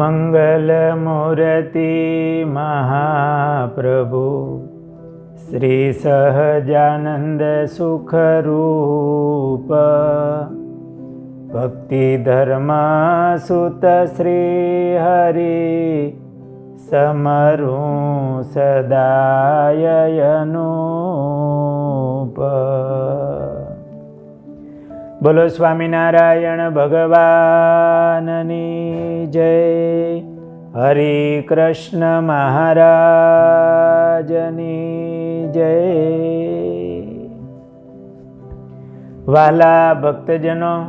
मङ्गलमूरति महाप्रभु श्रीसहजानन्दसुखरूप भक्तिधर्मासुत श्रीहरि समरु सदायनुप બોલો સ્વામિનારાયણ ભગવાનની જય. હરે કૃષ્ણ મહારાજની જય. વાલા ભક્તજનો,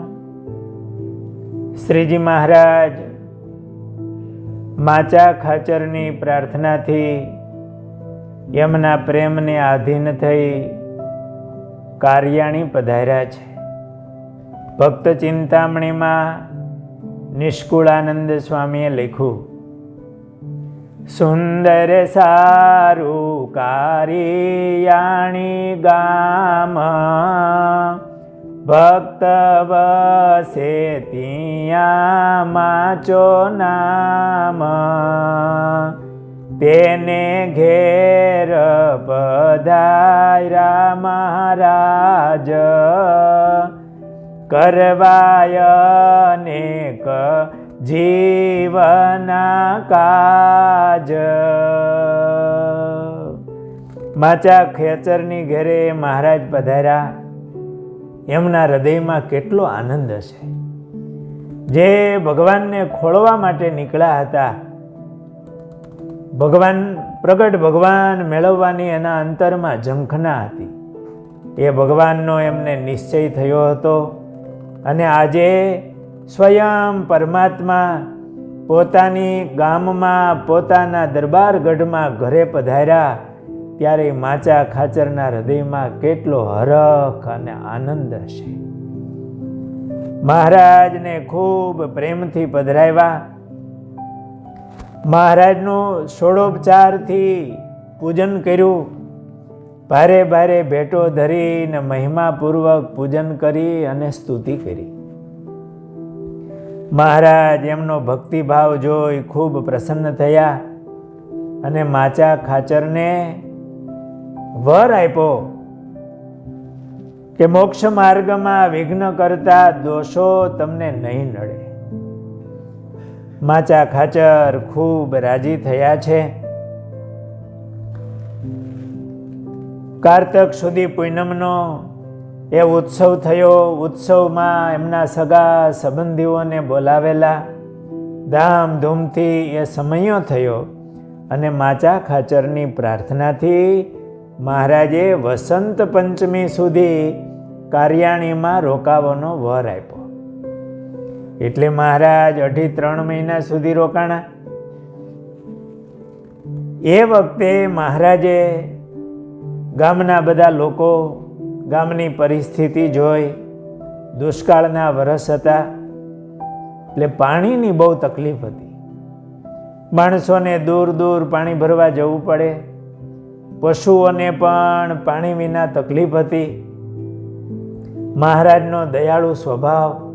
શ્રીજી મહારાજ, માચા ખાચરની પ્રાર્થનાથી એમના પ્રેમને આધીન થઈ કાર્યાણી પધાર્યા છે. ભક્ત ચિંતામણીમાં નિષ્કુળાનંદ સ્વામીએ લખ્યું, સુંદર સારું કારિયાણી ગામ, ભક્ત વસે ત્યાં માચો નામ. તેને ઘેર પધાર્યા મહારાજ કરવાય અનેક જીવના કાજ માચા ખેચરની ઘરે મહારાજ પધાર્યા. એમના હૃદયમાં કેટલો આનંદ હશે. જે ભગવાનને ખોળવા માટે નીકળ્યા હતા. ભગવાન, પ્રગટ ભગવાન મેળવવાની એના અંતરમાં ઝંખના હતી. એ ભગવાનનો એમને નિશ્ચય થયો હતો. અને આજે સ્વયં પરમાત્મા પોતાની ગામમાં, પોતાના દરબારગઢમાં ઘરે પધાર્યા, ત્યારે માચા ખાચરના હૃદયમાં કેટલો હરખ અને આનંદ હશે. મહારાજને ખૂબ પ્રેમથી પધરાવ્યા. મહારાજનું ષોડોપચારથી પૂજન કર્યું. ભારે ભારે ભેટો ધરીને મહિમાપૂર્વક પૂજન કરી અને સ્તુતિ કરી. મહારાજ, એમનો ભક્તિભાવ જોઈ ખૂબ પ્રસન્ન થયા અને માચા ખાચરને વર આપ્યો કે મોક્ષ માર્ગમાં વિઘ્ન કરતા દોષો તમને નહીં નડે. માચા ખાચર ખૂબ રાજી થયા છે કારતક સુધી પૂનમનો એ ઉત્સવ થયો. ઉત્સવમાં એમના સગા સંબંધીઓને બોલાવેલા. ધામધૂમથી એ સમયો થયો અને માચા ખાચરની પ્રાર્થનાથી મહારાજે વસંત પંચમી સુધી કાર્યાણીમાં રોકાવાનો વર આપ્યો. એટલે મહારાજ અઢી ત્રણ મહિના સુધી રોકાણા. એ વખતે મહારાજે ગામના બધા લોકો ગામની પરિસ્થિતિ જોઈ, દુષ્કાળના વરસ હતા, એટલે પાણીની બહુ તકલીફ હતી. માણસોને દૂર દૂર પાણી ભરવા જવું પડે. પશુઓને પણ પાણી વિના તકલીફ હતી. મહારાજનો દયાળુ સ્વભાવ.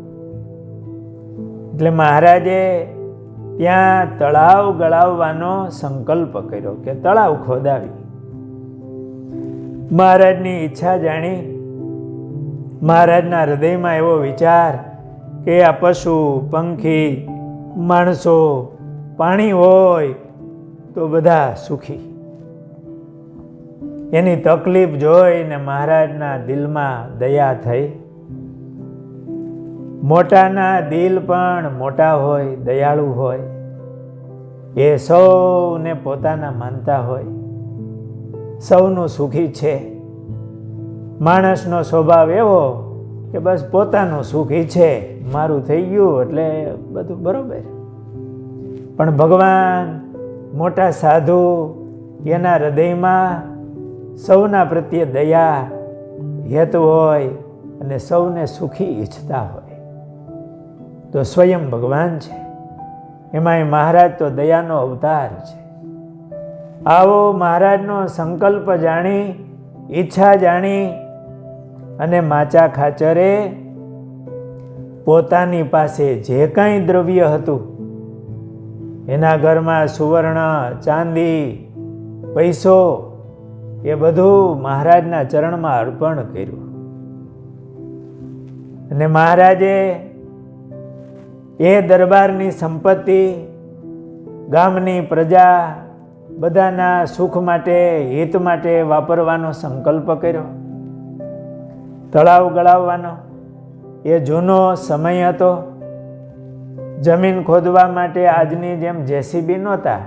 એટલે મહારાજે ત્યાં તળાવ ગળાવવાનો સંકલ્પ કર્યો કે તળાવ ખોદાવી. મહારાજની ઈચ્છા જાણી, મહારાજના હૃદયમાં એવો વિચાર કે આ પશુ, પંખી, માણસો, પાણી હોય તો બધા સુખી. એની તકલીફ જોઈને મહારાજના દિલમાં દયા થઈ. મોટાના દિલ પણ મોટા હોય, દયાળુ હોય. એ સૌને પોતાના માનતા હોય. સૌનું સુખી છે. માણસનો સ્વભાવ એવો કે બસ પોતાનું સુખી છે. મારું થઈ ગયું એટલે બધું બરોબર. પણ ભગવાન, મોટા સાધુ, એના હૃદયમાં સૌના પ્રત્યે દયા, હેત હોય અને સૌને સુખી ઈચ્છતા હોય. તો સ્વયં ભગવાન છે. એમાંય મહારાજ તો દયાનો અવતાર છે. આવો મહારાજનો સંકલ્પ જાણી, ઈચ્છા જાણી અને માચા ખાચરે પોતાની પાસે જે કાંઈ દ્રવ્ય હતું, એના ઘરમાં સુવર્ણ, ચાંદી, પૈસો, એ બધું મહારાજના ચરણમાં અર્પણ કર્યું. અને મહારાજે એ દરબારની સંપત્તિ, ગામની પ્રજા બધાના સુખ માટે, હિત માટે વાપરવાનો સંકલ્પ કર્યો. તળાવ ગળાવવાનો, એ જૂનો સમય હતો. જમીન ખોદવા માટે આજની જેમ જેસીબી નહોતા,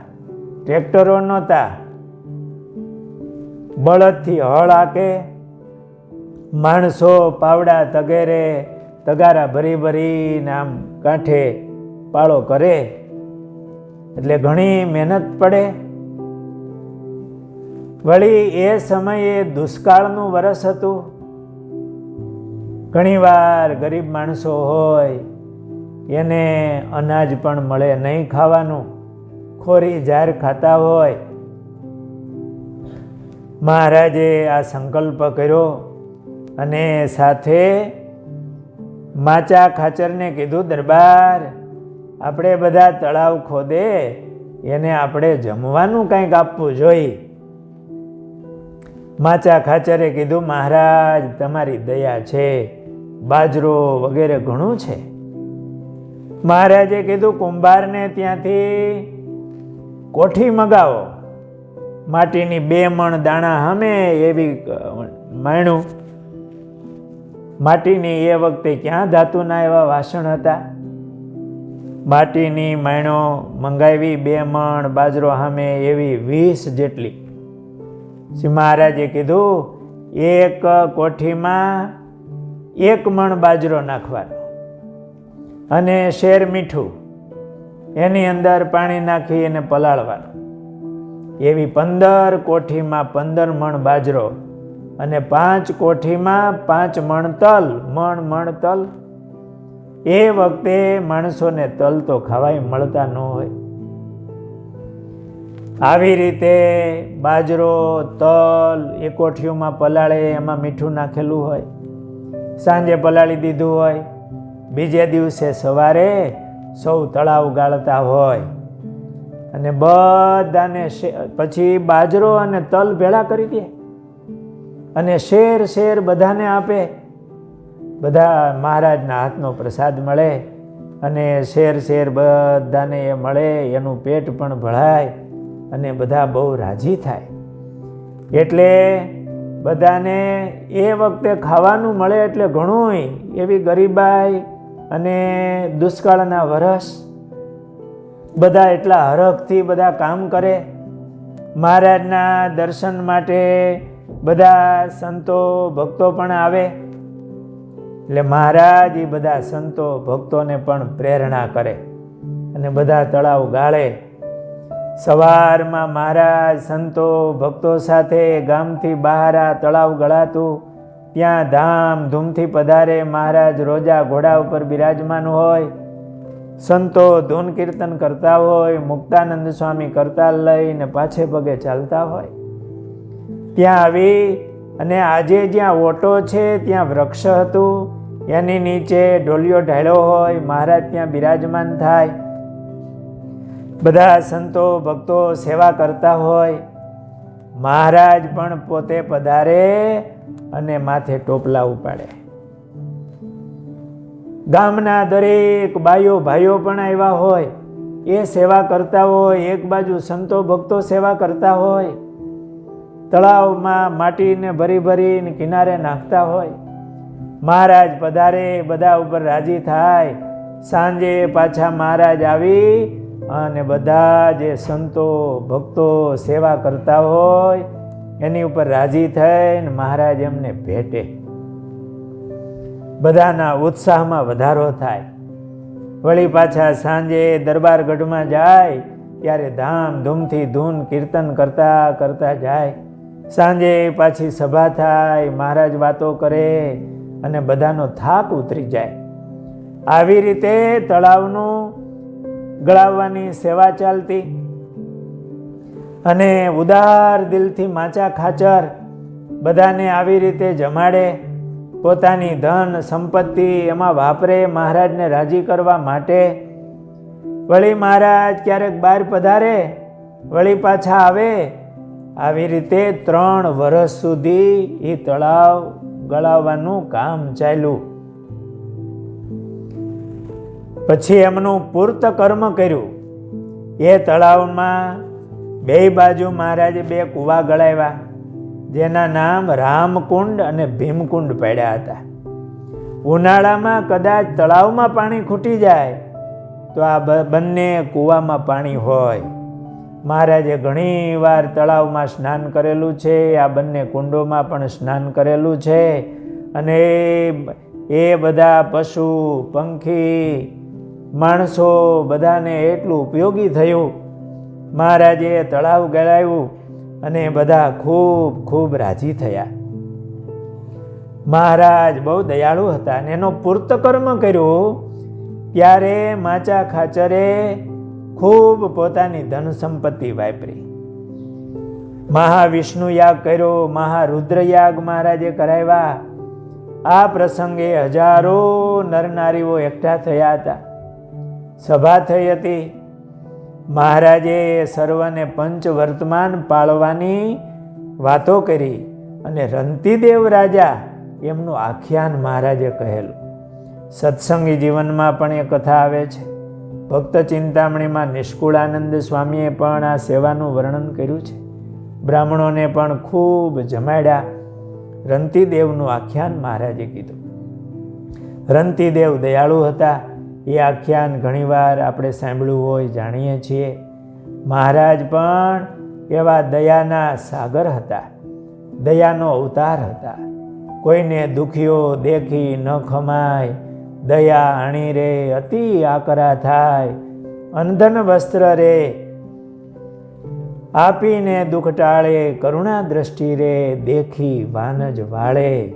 ટ્રેક્ટરો નહોતા. બળદથી હળ હાકે માણસો પાવડા તગેરે, તગારા ભરી ભરીને આમ કાંઠે પાળો કરે. એટલે ઘણી મહેનત પડે. વળી એ સમયે દુષ્કાળનું વરસ હતું. ઘણીવાર ગરીબ માણસો હોય, એને અનાજ પણ મળે નહીં ખાવાનું. ખોરી જાર ખાતા હોય. મહારાજે આ સંકલ્પ કર્યો અને સાથે માચા ખાચરને કીધું, દરબાર, આપણે બધા તળાવ ખોદે, એને આપણે જમવાનું કંઈક આપવું જોઈએ. માચા ખાચરે કીધું, મહારાજ, તમારી દયા છે, બાજરો વગેરે ઘણું છે. મહારાજે કીધું, કુંભારને ત્યાંથી કોઠી મગાવો. માટીની બે મણ દાણા હમે એવી માણ્યું. માટીની એ વખતે ક્યાં ધાતુના એવા વાસણ હતા? માટીની માયણો મંગાવી બે મણ બાજરો સામે એવી વીસ જેટલી. શ્રી મહારાજે કીધું, એક કોઠીમાં એક મણ બાજરો નાખવાનો અને શેર મીઠું એની અંદર પાણી નાખી એને પલાળવાનું. એવી પંદર કોઠીમાં પંદર મણ બાજરો અને પાંચ કોઠીમાં પાંચ મણ તલ, મણ મણ તલ. એ વખતે માણસોને તલ તો ખાવાય, મળતા ન હોય. આવી રીતે બાજરો, તલ એ કોઠીઓમાં પલાળે, એમાં મીઠું નાખેલું હોય, સાંજે પલાળી દીધું હોય, બીજે દિવસે સવારે સૌ તળાવ ગાળતા હોય. અને બધાને પછી બાજરો અને તલ ભેળા કરી દે. અને શેર શેર બધાને આપે. બધા મહારાજના હાથનો પ્રસાદ મળે. અને શેર શેર બધાને એ મળે, એનું પેટ પણ ભળાય. અને બધા બહુ રાજી થાય. એટલે બધાને એ વખતે ખાવાનું મળે એટલે ઘણું એવી ગરીબાઈ અને દુષ્કાળના વરસ બધા એટલા હરખથી બધા કામ કરે. મહારાજના દર્શન માટે બધા સંતો ભક્તો પણ આવે. એટલે મહારાજ એ બધા સંતો ભક્તોને પણ પ્રેરણા કરે અને બધા તળાવ ગાળે. સવારમાં મહારાજ સંતો ભક્તો સાથે ગામથી બહાર આ તળાવ ગળાતું. ત્યાં ધામધૂમથી પધારે મહારાજ રોજા ઘોડા ઉપર બિરાજમાન હોય. સંતો ધૂન કીર્તન કરતા હોય, મુક્તાનંદ સ્વામી કરતા લઈને પાછે પગે ચાલતા હોય. ત્યાં આવી અને આજે જ્યાં ઓટો છે ત્યાં વૃક્ષ હતું. એની નીચે ઢોલિયો ઢાળ્યો હોય, મહારાજ ત્યાં બિરાજમાન થાય. બધા સંતો ભક્તો સેવા કરતા હોય, મહારાજ પણ પોતે પધારે અને માથે ટોપલા ઉપાડે. ગામના દરેક બાઈઓ ભાઈઓ પણ આવ્યા હોય, એ સેવા કરતા હોય, એક બાજુ સંતો ભક્તો સેવા કરતા હોય, તળાવમાં માટીને ભરી ભરીને કિનારે નાખતા હોય, મહારાજ પધારે, બધા ઉપર રાજી થાય, સાંજે પાછા મહારાજ આવી અને બધા જે સંતો, ભક્તો સેવા કરતા હોય, એની ઉપર રાજી થઈને મહારાજ એમને ભેટે. બધાના ઉત્સાહમાં વધારો થાય. વળી પાછા સાંજે દરબારગઢમાં જાય, ત્યારે ધામધૂમથી ધૂન કીર્તન કરતા કરતા જાય. સાંજે પાછી સભા થાય, મહારાજ વાતો કરે અને બધાનો થાક ઉતરી જાય. આવી રીતે તળાવનું ગળાવવાની સેવા ચાલતી અને ઉદાર દિલથી માચા ખાચર બધાને આવી રીતે જમાડે, પોતાની ધન સંપત્તિ એમાં વાપરે, મહારાજને રાજી કરવા માટે. વળી મહારાજ ક્યારેક બહાર પધારે, વળી પાછા આવે. આવી રીતે ત્રણ વર્ષ સુધી એ તળાવ ગળાવવાનું કામ ચાલ્યું. પછી એમનું પૂર્ત કર્મ કર્યું. એ તળાવમાં બે બાજુ મહારાજે બે કૂવા ગળાવ્યા, જેના નામ રામકુંડ અને ભીમકુંડ પડ્યા હતા. ઉનાળામાં કદાચ તળાવમાં પાણી ખૂટી જાય, તો આ બંને કૂવામાં પાણી હોય. મહારાજે ઘણી વાર તળાવમાં સ્નાન કરેલું છે, આ બંને કુંડોમાં પણ સ્નાન કરેલું છે, અને એ બધા પશુ, પંખી માણસો બધાને એટલું ઉપયોગી થયું. મહારાજે તળાવ ગળાવ્યું અને બધા ખૂબ ખૂબ રાજી થયા. મહારાજ બહુ દયાળુ હતા અને એનો પૂર્ત કર્મ કર્યો. ત્યારે માચા ખાચરે ખૂબ પોતાની ધન સંપત્તિ વાપરી. મહાવિષ્ણુ યાગ કર્યો, મહારુદ્ર યાગ મહારાજે કરાવ્યા. આ પ્રસંગે હજારો નરનારીઓ એકઠા થયા હતા. સભા થઈ હતી. મહારાજે સર્વને પંચ વર્તમાન પાળવાની વાતો કરી અને રંતીદેવ રાજા એમનું આખ્યાન મહારાજે કહેલું. સત્સંગી જીવનમાં પણ એ કથા આવે છે. ભક્ત ચિંતામણીમાં નિષ્કુળાનંદ સ્વામીએ પણ આ સેવાનું વર્ણન કર્યું છે. બ્રાહ્મણોને પણ ખૂબ જમાડ્યા. રંતીદેવનું આખ્યાન મહારાજે કીધું. રંતીદેવ દયાળુ હતા. એ આખ્યાન ઘણીવાર આપણે સાંભળ્યું હોય, જાણીએ છીએ. મહારાજ પણ એવા દયાના સાગર હતા, દયાનો અવતાર હતા. કોઈને દુખ્યો દેખી ન ખમાય, દયા અણી રે, અતિ આકરા થાય. અંધન વસ્ત્ર રે, આપીને દુઃખ ટાળે કરુણા દ્રષ્ટિ રે, દેખી વાનજ વાળે.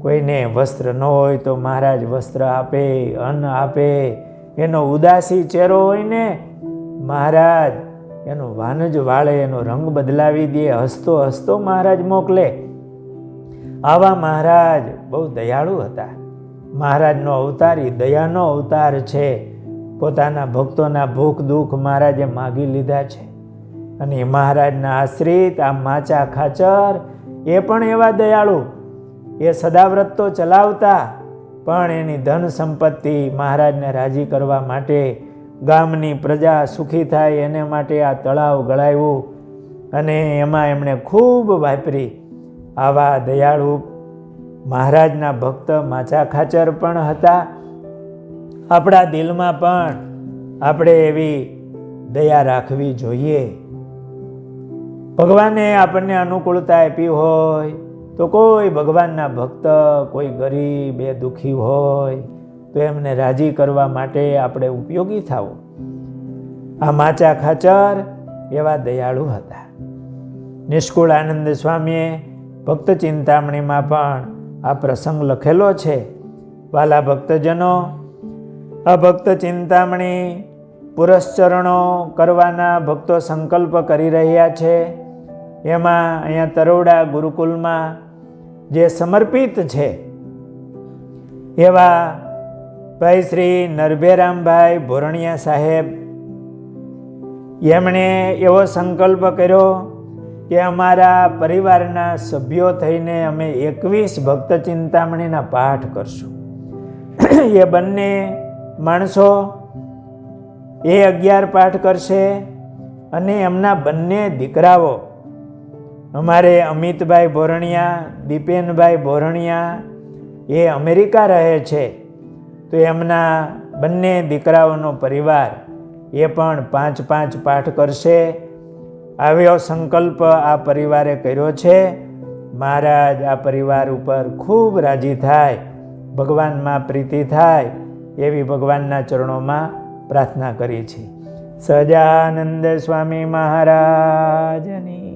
કોઈને વસ્ત્ર ન હોય તો મહારાજ વસ્ત્ર આપે, અન્ન આપે. એનો ઉદાસી ચહેરો હોય ને, મહારાજ, એનો વાનજ વાળે એનો રંગ બદલાવી દે, હસતો હસતો મહારાજ મોકલે. આવા મહારાજ બહુ દયાળુ હતા. મહારાજનો અવતાર એ દયાનો અવતાર છે. પોતાના ભક્તોના ભૂખ દુઃખ મહારાજે માગી લીધા છે. અને મહારાજના આશ્રિત, આ માચા ખાચર, એ પણ એવા દયાળુ એ સદાવ્રત તો ચલાવતા, પણ એની ધન સંપત્તિ મહારાજને રાજી કરવા માટે ગામની પ્રજા સુખી થાય એને માટે આ તળાવ ગળાવ્યું. અને એમાં એમણે ખૂબ વાપરી. આવા દયાળુ મહારાજના ભક્ત માચા ખાચર પણ હતા. આપણા દિલમાં પણ આપણે એવી દયા રાખવી જોઈએ. ભગવાને આપણને અનુકૂળતા આપી હોય તો કોઈ ભગવાનના ભક્ત, કોઈ ગરીબ એ દુઃખી હોય, તો એમને રાજી કરવા માટે આપણે ઉપયોગી થાવો આ માચા ખાચર એવા દયાળુ હતા. નિષ્કુળ આનંદ સ્વામીએ ભક્ત ચિંતામણીમાં પણ આ પ્રસંગ લખેલો છે. વાલા ભક્તજનો, આ ભક્ત ચિંતામણી પુરસ્ચરણો કરવાના ભક્તો સંકલ્પ કરી રહ્યા છે. એમાં અહીંયા તરોડા ગુરુકુલમાં જે સમર્પિત છે. એવા ભાઈ શ્રી નરભેરામભાઈ ભોરણિયા સાહેબ, એમણે એવો સંકલ્પ કર્યો કે અમારા પરિવારના સભ્યો થઈને અમે એકવીસ ભક્ત ચિંતામણીના પાઠ કરશું. એ બંને માણસો એ અગિયાર પાઠ કરશે અને એમના બંને દીકરાઓ અમારે અમિતભાઈ ભોરણિયા દીપેનભાઈ ભોરણિયા એ અમેરિકા રહે છે, તો એમના બંને દીકરાઓનો પરિવાર એ પણ પાંચ પાંચ પાઠ કરશે. આવ્યો સંકલ્પ આ પરિવારે કર્યો છે. મહારાજ આ પરિવાર ઉપર ખૂબ રાજી થાય ભગવાનમાં પ્રીતિ થાય એવી ભગવાનના ચરણોમાં પ્રાર્થના કરી છે. સજાનંદ સ્વામી મહારાજની